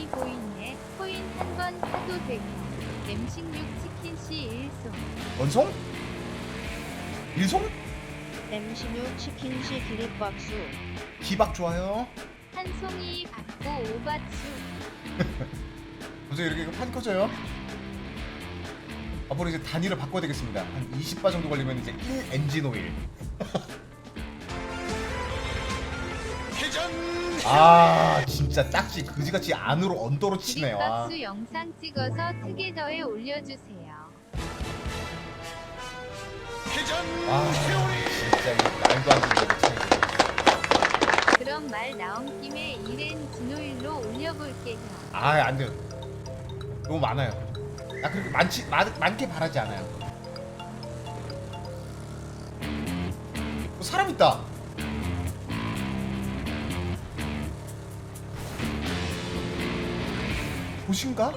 많이 보이네. 코인 한 번 사도 되고. M16 치킨씨 1송. 원송? 일송? M16 치킨시 기립박수 기박 좋아요. 한 송이 받고 오바추. 먼저 이렇게 판이 커져요. 앞으로 이제 단위를 바꿔야 되겠습니다. 한 20바 정도 걸리면 이제 1 엔진 오일. 아 진짜 짝지 그지같이 안으로 언더로 치네 와. 기립박수 영상 찍어서 트게더에 올려주세요. 아 진짜 이거 말도 안 되는 거지. 그럼 말 나온 김에 이렌 진오일로 올려볼게요. 아 안 돼요. 너무 많아요. 나 그렇게 많지 많, 많게 바라지 않아요. 어, 사람 있다. 보신가?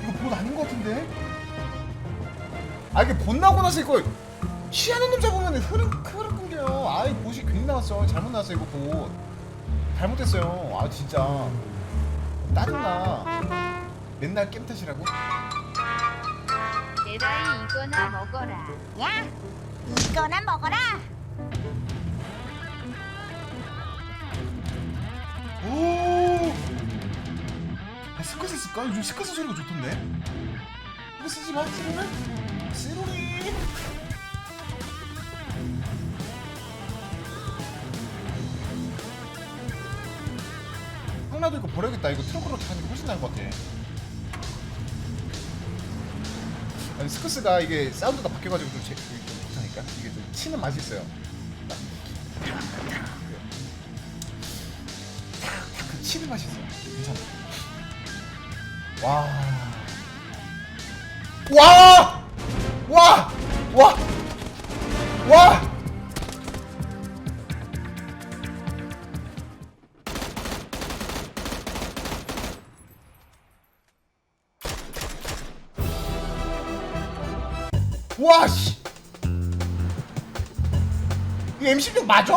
이거 본 아닌 것 같은데? 아 이게 본 나고 나서 이거 취하는 놈 잡으면 흐름 흐름 끊겨요. 아이 보시 괜히 나왔어. 잘못 나왔어 이거 보. 잘못됐어요. 아 진짜 짜증나. 맨날 게임 탓이라고? 에라이 이거나 먹어라. 야, 이거나 먹어라. 오. 아 스커스 쓸까? 요즘 스커스 소리가 좋던데. 이거 쓰지 마. 쓰로는 쓰로리. 황나도 이거 버려야겠다. 이거 트렁크로 타는 게 훨씬 나은 것 같아. 아니 스커스가 이게 사운드가 바뀌어가지고 좀, 제, 좀 좋다니까. 이게 좀 치는 맛이 있어요. 그 치는 맛이 있어요. 괜찮아. 와. 와! 와! 와! 와! 와 씨. 이 M16 맞아?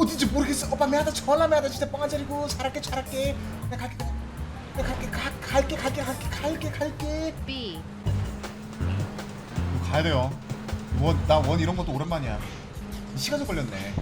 어딘지 모르겠어. 오빠 미안하다. 전화 미안하다. 진짜 뻥한 자리고 잘할게 잘할게. 내가 갈게. 내가 갈게 가, 갈게 갈게 갈게 갈게 갈게. B. 가야 돼요. 원, 나원 이런 것도 오랜만이야. 시간 좀 걸렸네.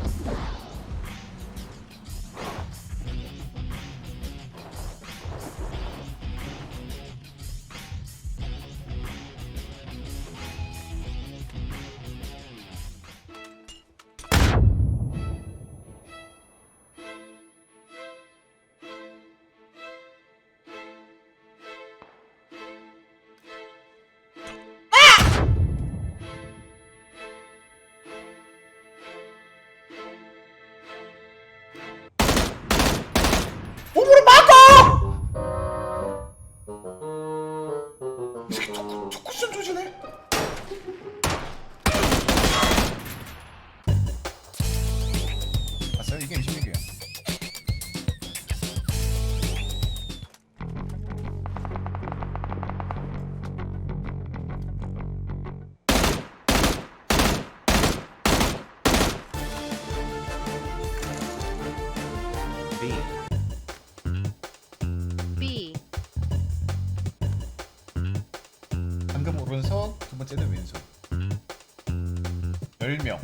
번째는 왼손. 10명.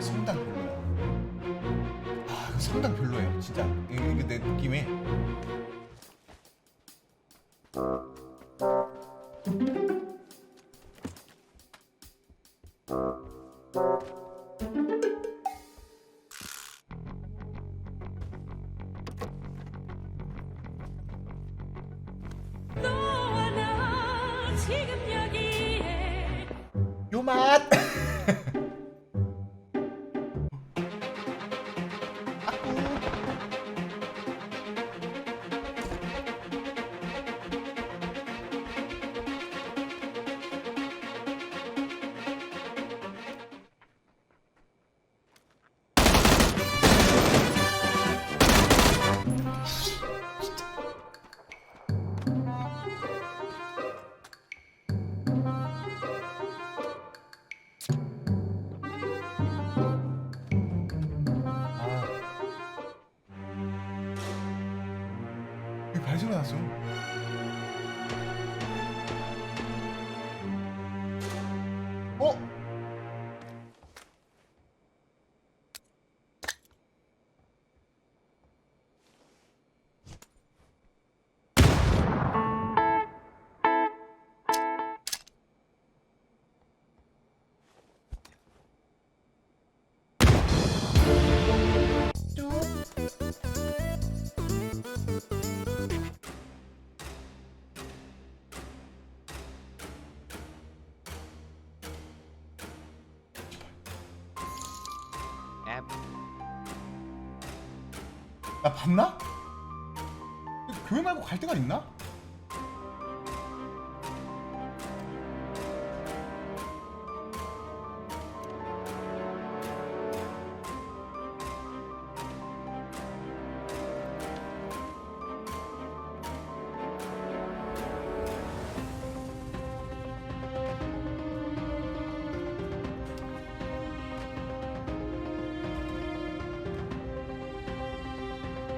성당 별로야. 상당히 별로예요 진짜 이게 내 느낌에 나 봤나? 교회 말고 갈 데가 있나?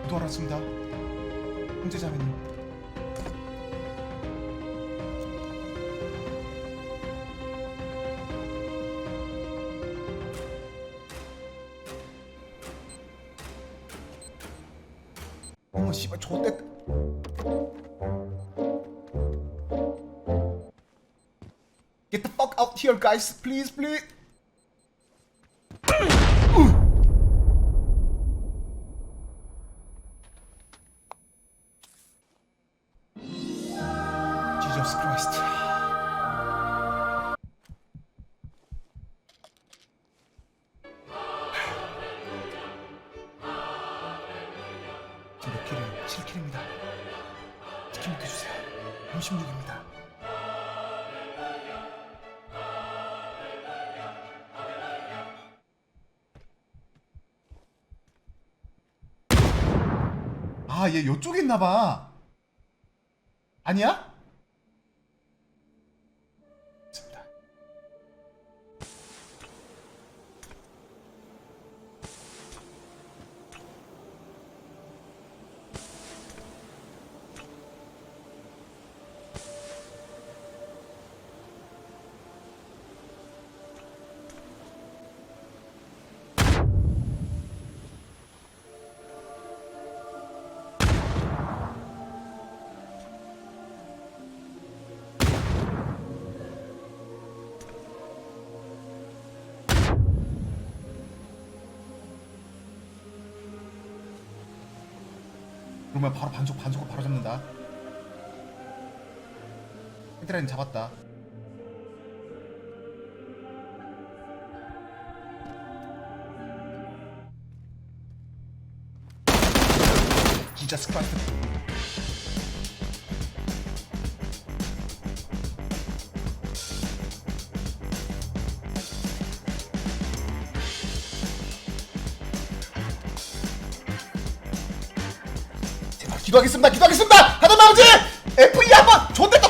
또 알았습니다. 형제자매님. 어머 씨발 좋댔. Get the fuck out here, guys, please, please. Jesus Christ. 지금 몇 킬이에요? 7킬입니다. 치킨 먹여주세요. 56입니다. 아, 얘 요쪽에 있나봐. 아니야? 그러면 바로 반속 반속고 바로 잡는다. 헤드라인 잡았다. 진짜 스크라이트. 기도하겠습니다. 기도하겠습니다. 하나님 아버지 F2 한번 좋댔다